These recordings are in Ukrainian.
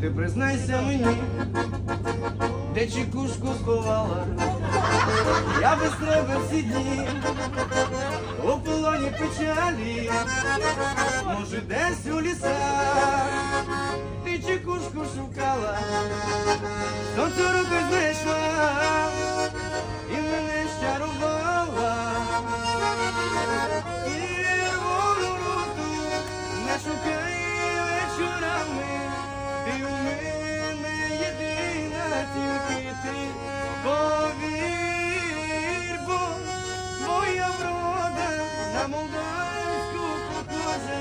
Ти признайся мені, де чекушку сховала, я без тебе всі дні у полоні печалі, може десь у лісах ти чекушку шукала, сонце руку на молдавську похожа,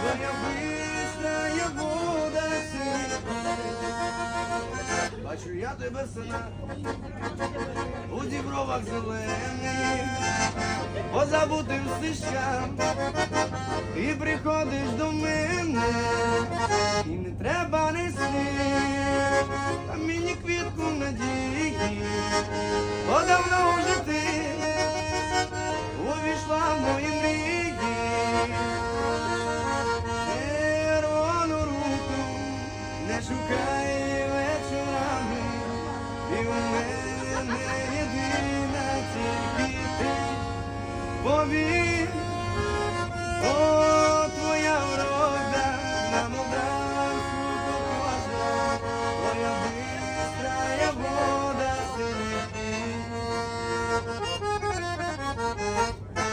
твоя бистрая вода Бачу я тебе сина у дібровах зелених, позабутим стищам, ти приходиш до мене, і не треба нести, а мені квітку надії, бо не шукає вечорами, і у мене єдина тільки ти повір.